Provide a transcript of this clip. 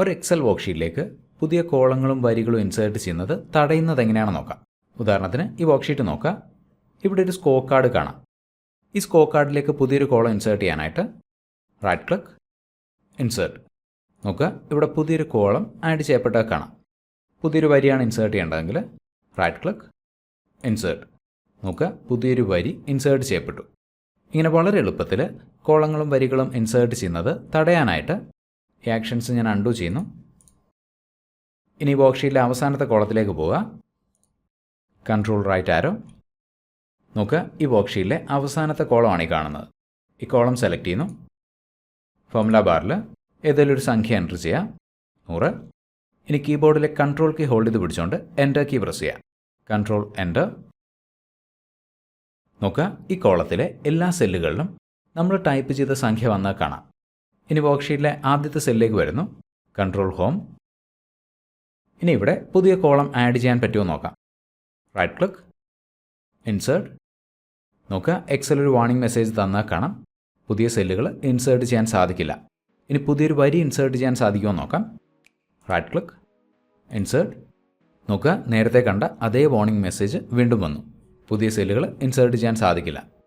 ഒരു എക്സൽ വർക്ക്ഷീറ്റിലേക്ക് പുതിയ കോളങ്ങളും വരികളും ഇൻസേർട്ട് ചെയ്യുന്നത് തടയുന്നത് എങ്ങനെയാണെന്ന് നോക്കാം. ഉദാഹരണത്തിന് ഈ വർക്ക്ഷീറ്റ് നോക്കുക. ഇവിടെ ഒരു സ്കോ കാർഡ് കാണാം. ഈ സ്കോ കാർഡിലേക്ക് പുതിയൊരു കോളം ഇൻസേർട്ട് ചെയ്യാനായിട്ട് റൈറ്റ് ക്ലിക്ക് ഇൻസേർട്ട് നോക്കുക. ഇവിടെ പുതിയൊരു കോളം ആഡ് ചെയ്യപ്പെട്ടത് കാണാം. പുതിയൊരു വരിയാണ് ഇൻസേർട്ട് ചെയ്യേണ്ടതെങ്കിൽ റൈറ്റ് ക്ലിക്ക് ഇൻസേർട്ട് നോക്കുക. പുതിയൊരു വരി ഇൻസേർട്ട് ചെയ്യപ്പെട്ടു. ഇങ്ങനെ വളരെ എളുപ്പത്തിൽ കോളങ്ങളും വരികളും ഇൻസേർട്ട് ചെയ്യുന്നത് തടയാനായിട്ട് ഈ ആക്ഷൻസ് ഞാൻ അൺഡു ചെയ്യുന്നു. ഇനി വർക്ക്ഷീറ്റിലെ അവസാനത്തെ കോളത്തിലേക്ക് പോവുക. കൺട്രോൾ റൈറ്റ് ആരോ നോക്കുക ഈ വർക്ക്ഷീറ്റിലെ അവസാനത്തെ കോളമാണ് ഈ കാണുന്നത്. ഈ കോളം സെലക്ട് ചെയ്യുന്നു. ഫോമുല ബാറിൽ ഏതെങ്കിലും ഒരു സംഖ്യ എന്റർ ചെയ്യുക നൂറ്. ഇനി കീബോർഡിലെ കൺട്രോൾ കീ ഹോൾഡ് ചെയ്ത് പിടിച്ചുകൊണ്ട് എന്റർ കീ പ്രസ് ചെയ്യുക കൺട്രോൾ എന്റർ നോക്കുക ഈ കോളത്തിലെ എല്ലാ സെല്ലുകളിലും നമ്മൾ ടൈപ്പ് ചെയ്ത സംഖ്യ വന്നാൽ കാണാം. ഇനി വർക്ക്ഷീറ്റിലെ ആദ്യത്തെ സെല്ലിലേക്ക് വരുന്നു. കൺട്രോൾ ഹോം ഇനി ഇവിടെ പുതിയ കോളം ആഡ് ചെയ്യാൻ പറ്റുമോ നോക്കാം. റൈറ്റ് ക്ലിക്ക് ഇൻസേർട്ട് നോക്കുക എക്സൽ ഒരു വാർണിംഗ് മെസ്സേജ് തന്നാൽ കാണാം. പുതിയ സെല്ലുകൾ ഇൻസേർട്ട് ചെയ്യാൻ സാധിക്കില്ല. ഇനി പുതിയൊരു വരി ഇൻസേർട്ട് ചെയ്യാൻ സാധിക്കുമോ നോക്കാം. റൈറ്റ് ക്ലിക്ക് ഇൻസേർട്ട് നോക്കുക നേരത്തെ കണ്ട അതേ വാർണിംഗ് മെസ്സേജ് വീണ്ടും വന്നു. പുതിയ സെല്ലുകൾ ഇൻസേർട്ട് ചെയ്യാൻ സാധിക്കില്ല.